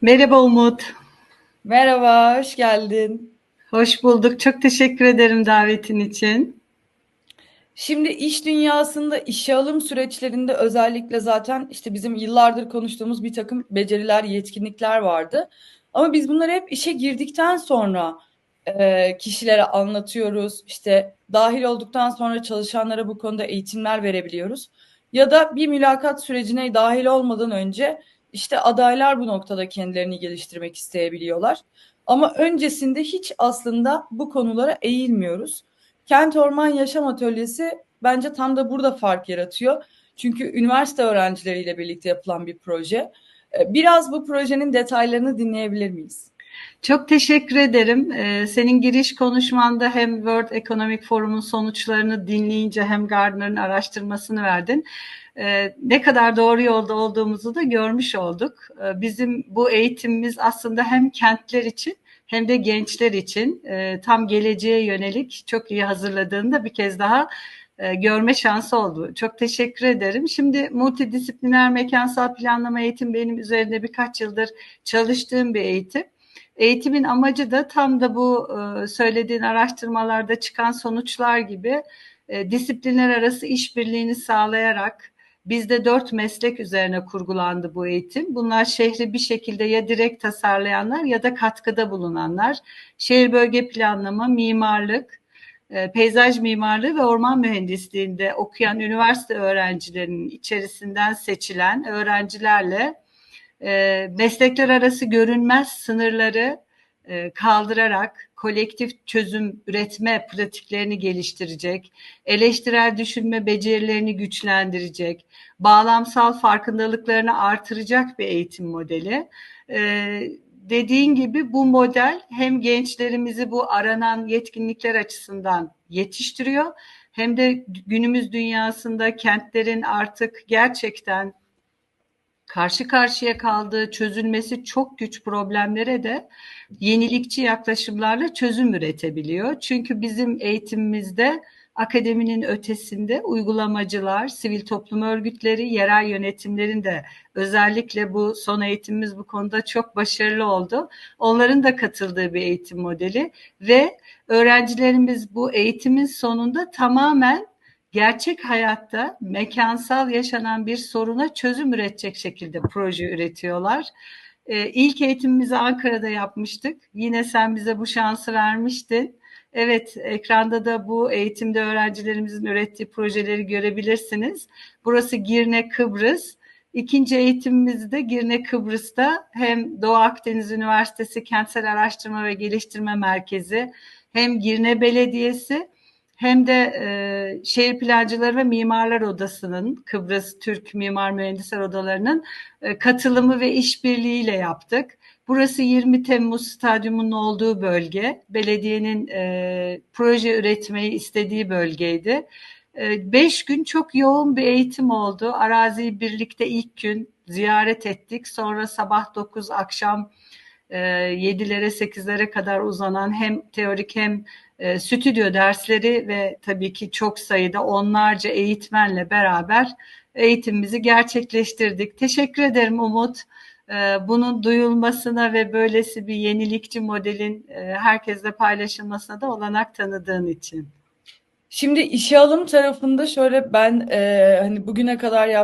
Merhaba Umut. Merhaba, hoş geldin. Hoş bulduk. Çok teşekkür ederim davetin için. Şimdi iş dünyasında işe alım süreçlerinde özellikle zaten işte bizim yıllardır konuştuğumuz bir takım beceriler, yetkinlikler vardı. Ama biz bunları hep işe girdikten sonra e, kişilere anlatıyoruz. İşte dahil olduktan sonra çalışanlara bu konuda eğitimler verebiliyoruz. Ya da bir mülakat sürecine dahil olmadan önce işte adaylar bu noktada kendilerini geliştirmek isteyebiliyorlar. Ama öncesinde hiç aslında bu konulara eğilmiyoruz. Kent Orman Yaşam Atölyesi bence tam da burada fark yaratıyor. Çünkü üniversite öğrencileriyle birlikte yapılan bir proje. Ee, biraz bu projenin detaylarını dinleyebilir miyiz? Çok teşekkür ederim. Ee, senin giriş konuşmanda hem World Economic Forum'un sonuçlarını dinleyince hem Gardner'ın araştırmasını verdin. Ee, ne kadar doğru yolda olduğumuzu da görmüş olduk. Ee, bizim bu eğitimimiz aslında hem kentler için hem de gençler için e, tam geleceğe yönelik çok iyi hazırladığını da bir kez daha e, görme şansı oldu. Çok teşekkür ederim. Şimdi multidisipliner mekansal planlama eğitim benim üzerinde birkaç yıldır çalıştığım bir eğitim. Eğitimin amacı da tam da bu e, söylediğin araştırmalarda çıkan sonuçlar gibi e, disiplinler arası işbirliğini sağlayarak Bizde dört meslek üzerine kurgulandı bu eğitim. Bunlar şehri bir şekilde ya direkt tasarlayanlar ya da katkıda bulunanlar. Şehir bölge planlama, mimarlık, e, peyzaj mimarlığı ve orman mühendisliğinde okuyan üniversite öğrencilerinin içerisinden seçilen öğrencilerle e, meslekler arası görünmez sınırları e, kaldırarak kolektif çözüm üretme pratiklerini geliştirecek, eleştirel düşünme becerilerini güçlendirecek, bağlamsal farkındalıklarını artıracak bir eğitim modeli. Ee, dediğin gibi bu model hem gençlerimizi bu aranan yetkinlikler açısından yetiştiriyor hem de günümüz dünyasında kentlerin artık gerçekten karşı karşıya kaldığı çözülmesi çok güç problemlere de yenilikçi yaklaşımlarla çözüm üretebiliyor. Çünkü bizim eğitimimizde akademinin ötesinde uygulamacılar, sivil toplum örgütleri, yerel yönetimlerin de özellikle bu son eğitimimiz bu konuda çok başarılı oldu. Onların da katıldığı bir eğitim modeli ve öğrencilerimiz bu eğitimin sonunda tamamen gerçek hayatta mekansal yaşanan bir soruna çözüm üretecek şekilde proje üretiyorlar. Ee, ilk eğitimimizi Ankara'da yapmıştık. Yine sen bize bu şansı vermiştin. Evet, ekranda da bu eğitimde öğrencilerimizin ürettiği projeleri görebilirsiniz. Burası Girne Kıbrıs. İkinci eğitimimizi de Girne Kıbrıs'ta hem Doğu Akdeniz Üniversitesi Kentsel Araştırma ve Geliştirme Merkezi hem Girne Belediyesi hem de e, Şehir Plancıları ve Mimarlar Odası'nın, Kıbrıs Türk Mimar Mühendisler Odaları'nın e, katılımı ve işbirliğiyle yaptık. Burası 20 Temmuz Stadyumu'nun olduğu bölge. Belediyenin e, proje üretmeyi istediği bölgeydi. E, beş gün çok yoğun bir eğitim oldu. Araziyi birlikte ilk gün ziyaret ettik. Sonra sabah 9, akşam 7'lere 8'lere kadar uzanan hem teorik hem e, stüdyo dersleri ve tabii ki çok sayıda onlarca eğitmenle beraber eğitimimizi gerçekleştirdik. Teşekkür ederim Umut. E, bunun duyulmasına ve böylesi bir yenilikçi modelin e, herkesle paylaşılmasına da olanak tanıdığın için. Şimdi işe alım tarafında şöyle ben e, hani bugüne kadar yaptığım